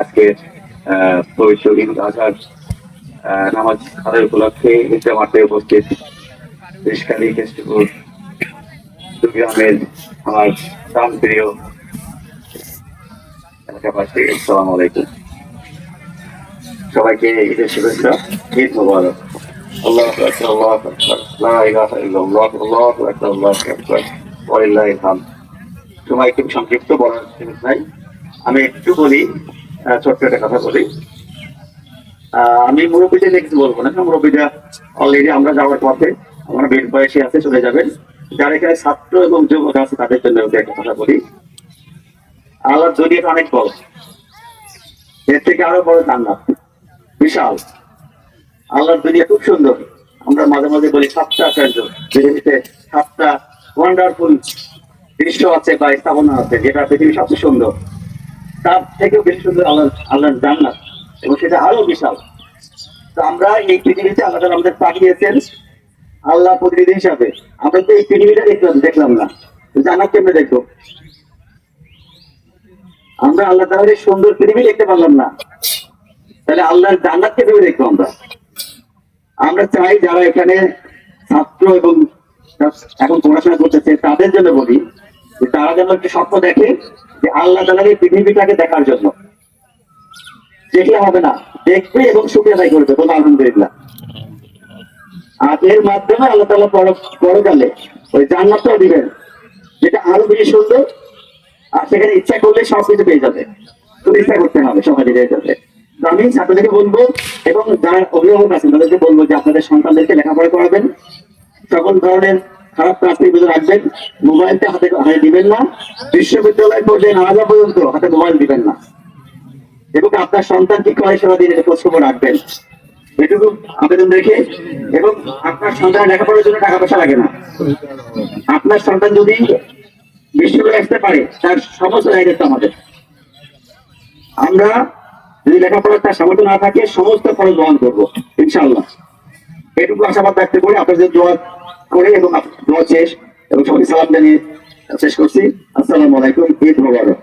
আজকে পবিত্র ঈদ আজহার নামাজ আদায় উপলক্ষে ঈদগা মাঠে উপস্থিত দেশকালী কেষ্টপুর গ্রামের আমার প্রাণ প্রিয় এলাকাবাসী, আসসালামু আলাইকুম। সবাইকে ঈদের শুভেচ্ছা, ঈদ মোবারক। আল্লাহ আল্লাহু ইলাহা ইল্লাল্লাহ, আল্লাহু আকবার আল্লাহু আকবার ওয়া লিল্লাহিল হামদ। সময় খুব সংক্ষিপ্ত বলার নাই। আমি একটু বলি ছোট্ট একটা কথা বলি। আমি মুরব্বীদের নিয়ে বলব না। মুরব্বীরা অলরেডি আমরা যাওয়ার পথে আমরা বের বয়সে আছে, চলে যাবেন। যারা এখানে ছাত্র এবং যুবক আছে, তাদের জন্য একটা কথা বলি। আল্লাহ দুনিয়াটা অনেক বড়। এর থেকে আরও বড় জান্নাত। বিশাল। আল্লাহর দুনিয়া খুব সুন্দর। আমরা মাঝে মাঝে বলি, সাতটা আচার্য। পৃথিবীতে সাতটা ওয়ান্ডারফুল দৃশ্য আছে বা স্থাপনা আছে যেটা পৃথিবীর সবচেয়ে সুন্দর। তার থেকেও বেশি সুন্দর আল্লাহ, আল্লাহর জান্নাত, এবং সেটা আরও বিশাল। তো আমরা এই পৃথিবীতে আল্লাহ আমাদের পাঠিয়েছেন আল্লাহ প্রতিনিধি হিসাবে। আমরা তো এই পৃথিবীটা দেখলাম দেখলাম না। জান্নাত কেমনে দেখব? আমরা আল্লাহ এই সুন্দর পৃথিবী দেখতে পারলাম না। তাহলে আল্লাহর জান্নাতকে ভেবে দেখব আমরা? আমরা চাই যারা এখানে ছাত্র এবং এখন পড়াশোনা করতেছে, তাদের জন্য বলি তারা যেন একটি স্বপ্ন দেখে যে আল্লাহ তালার এই পৃথিবীটাকে দেখার জন্য। দেখলে হবে না, দেখবে এবং সুখে আদায় করবে বলে আলহামদুলিল্লাহ। আর এর মাধ্যমে আল্লাহ তালা পর পরকালে ওই জান্নাতটাও দিবেন, যেটা আরও বেশি সুন্দর। আর সেখানে ইচ্ছা করলে সবকিছু পেয়ে যাবে। শুধু ইচ্ছা করতে হবে সমাজে পেয়ে যাবে। তো আমি ছাত্রদেরকে বলব, এবং যারা অভিভাবক আছেন তাদেরকে বলব যে আপনাদের সন্তানদেরকে লেখাপড়া করাবেন। সকল ধরনের খারাপ প্লাস্টিক বিদ্যুৎ রাখবেন মোবাইলটা হাতে হাতে দিবেন না, বিশ্ববিদ্যালয় পর্যায়ে না যাওয়া পর্যন্ত হাতে মোবাইল দিবেন না। এবং আপনার সন্তান কি করে সেবা দিন এটা খোঁজ রাখবেন? এটুকু আবেদন রেখে, এবং আপনার সন্তানের লেখাপড়ার জন্য টাকা পয়সা লাগে না। আপনার সন্তান যদি বিশ্ববিদ্যালয়ে আসতে পারে, তার সমস্ত দায়িত্ব আমাদের। আমরা যদি লেখাপড়ার তার সামর্থ্য না থাকে, সমস্ত খরচ বহন করব, ইনশাআল্লাহ। এটুকু আশাবাদ ব্যক্ত করে, আপনাদের দোয়া করে এবং দোয়া শেষ এবং সবাইকে সালাম জানিয়ে শেষ করছি। আসসালামু আলাইকুম ঈদ মোবারক।